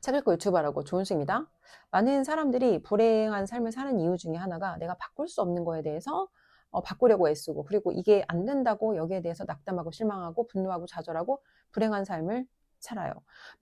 책 읽고 유튜버라고 좋은 수입니다. 많은 사람들이 불행한 삶을 사는 이유 중에 하나가 내가 바꿀 수 없는 거에 대해서 어, 바꾸려고 애쓰고 그리고 이게 안 된다고 여기에 대해서 낙담하고 실망하고 분노하고 좌절하고 불행한 삶을 살아요.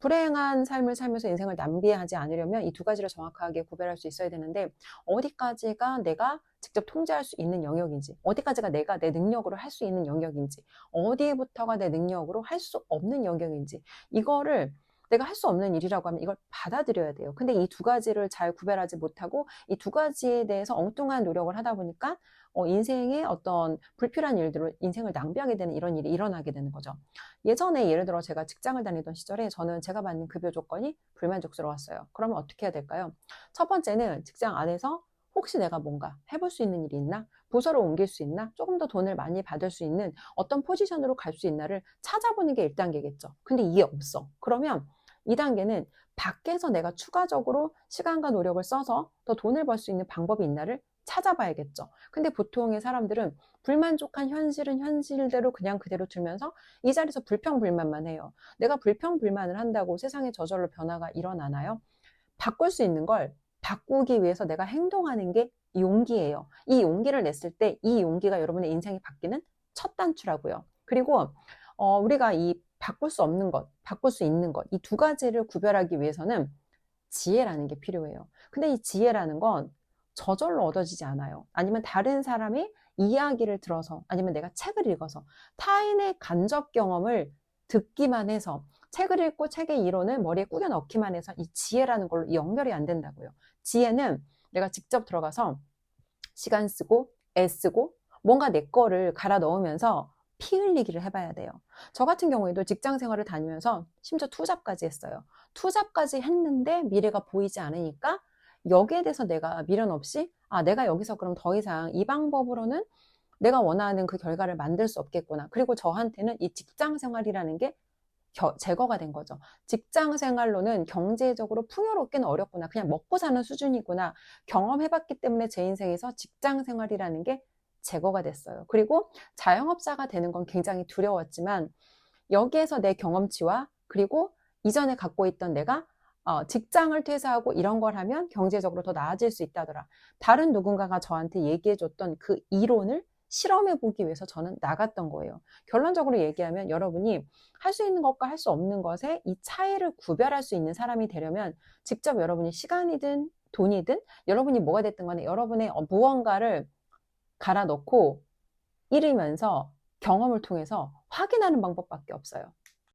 불행한 삶을 살면서 인생을 낭비하지 않으려면 이 두 가지를 정확하게 구별할 수 있어야 되는데 어디까지가 내가 직접 통제할 수 있는 영역인지 어디까지가 내가 내 능력으로 할 수 있는 영역인지 어디부터가 내 능력으로 할 수 없는 영역인지 이거를 내가 할 수 없는 일이라고 하면 이걸 받아들여야 돼요. 근데 이 두 가지를 잘 구별하지 못하고 이 두 가지에 대해서 엉뚱한 노력을 하다 보니까 어, 인생의 어떤 불필요한 일들로 인생을 낭비하게 되는 이런 일이 일어나게 되는 거죠. 예전에 예를 들어 제가 직장을 다니던 시절에 저는 제가 받는 급여 조건이 불만족스러웠어요. 그러면 어떻게 해야 될까요? 첫 번째는 직장 안에서 혹시 내가 뭔가 해볼 수 있는 일이 있나? 부서로 옮길 수 있나? 조금 더 돈을 많이 받을 수 있는 어떤 포지션으로 갈 수 있나를 찾아보는 게 1단계겠죠. 근데 이게 없어. 그러면 2단계는 밖에서 내가 추가적으로 시간과 노력을 써서 더 돈을 벌 수 있는 방법이 있나를 찾아봐야겠죠. 근데 보통의 사람들은 불만족한 현실은 현실대로 그냥 그대로 들면서 이 자리에서 불평불만만 해요. 내가 불평불만을 한다고 세상에 저절로 변화가 일어나나요? 바꿀 수 있는 걸 바꾸기 위해서 내가 행동하는 게 용기예요. 이 용기를 냈을 때 이 용기가 여러분의 인생이 바뀌는 첫 단추라고요. 그리고 어, 우리가 이 바꿀 수 없는 것, 바꿀 수 있는 것, 이 두 가지를 구별하기 위해서는 지혜라는 게 필요해요. 근데 이 지혜라는 건 저절로 얻어지지 않아요. 아니면 다른 사람의 이야기를 들어서, 아니면 내가 책을 읽어서, 타인의 간접 경험을 듣기만 해서, 책을 읽고 책의 이론을 머리에 꾸겨 넣기만 해서 이 지혜라는 걸로 연결이 안 된다고요. 지혜는 내가 직접 들어가서 시간 쓰고, 애 쓰고, 뭔가 내 거를 갈아 넣으면서 피 흘리기를 해봐야 돼요. 저 같은 경우에도 직장 생활을 다니면서 심지어 투잡까지 했어요. 투잡까지 했는데 미래가 보이지 않으니까 여기에 대해서 내가 미련 없이 아 내가 여기서 그럼 더 이상 이 방법으로는 내가 원하는 그 결과를 만들 수 없겠구나. 그리고 저한테는 이 직장 생활이라는 게 겨, 제거가 된 거죠. 직장 생활로는 경제적으로 풍요롭기는 어렵구나. 그냥 먹고 사는 수준이구나. 경험해봤기 때문에 제 인생에서 직장 생활이라는 게 제거가 됐어요. 그리고 자영업자가 되는 건 굉장히 두려웠지만 여기에서 내 경험치와 그리고 이전에 갖고 있던 내가 어, 직장을 퇴사하고 이런 걸 하면 경제적으로 더 나아질 수 있다더라. 다른 누군가가 저한테 얘기해줬던 그 이론을 실험해 보기 위해서 저는 나갔던 거예요. 결론적으로 얘기하면 여러분이 할 수 있는 것과 할 수 없는 것에 이 차이를 구별할 수 있는 사람이 되려면 직접 여러분이 시간이든 돈이든 여러분이 뭐가 됐든 간에 여러분의 어, 무언가를 갈아 넣고 잃으면서 경험을 통해서 확인하는 방법밖에 없어요.